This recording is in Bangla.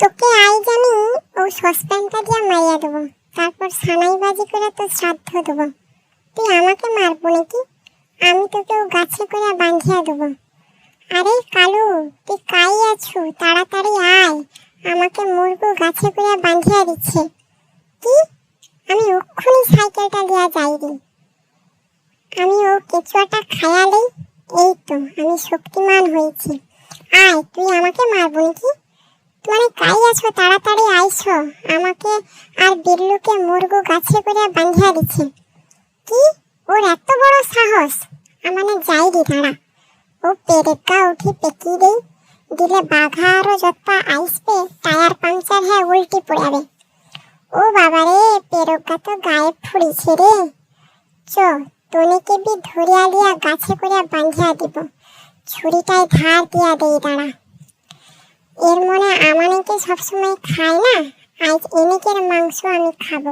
তোকে আইজ আমি ও সসপ্যানটা দিয়ে মারিয়া দেবো। তারপর সানাই বাজি করে তো শ্রাদ্ধ দেবো। তুই আমাকে মারবো নাকি? আমি তোকে ও গাছে করে বাঁধিয়া দেবো। আরে কালু, তুই কাই আছো? তাড়াতাড়ি আয়। আমাকে মুরগু গাছে করে বাঁধিয়া দিচ্ছে। কি? আমি ওক্ষুনি সাইকেলটা লিয়া যাই রে আমি ও কেঁচুয়াটা খায়ালেই এই তো, আমি শক্তিমান হয়েছি। আয়, তুই আমাকে মারবো নাকি? মানে কাই আছো, তাড়াতাড়ি আইছো। আমাকে আর বিল্লুকে মুরগু গাছে করে বাঁধিয়া দিচ্ছে। কি? ওর এত বড় সাহস? আমানে যাই রে দাঁড়া। ও পেরেকা উঠি পেকি দেই, দিলে বাঘা আরও যত্তা আইসবে, টায়ার পাংচার হ্যাঁ উল্টি পড়াবে। ও বাবা রে পেরকা তো গায়ে ফুড়িছে রে। চ, তনিকে বি ধরিয়া লিয়া গাছে করে বাঁধিয়া দিব। ছুরিটায় ধার দিয়া দেই দাঁড়া। এর মনে আমানিকে সবসময় খায় না? আজ এনেকের মাংস আমি খাব।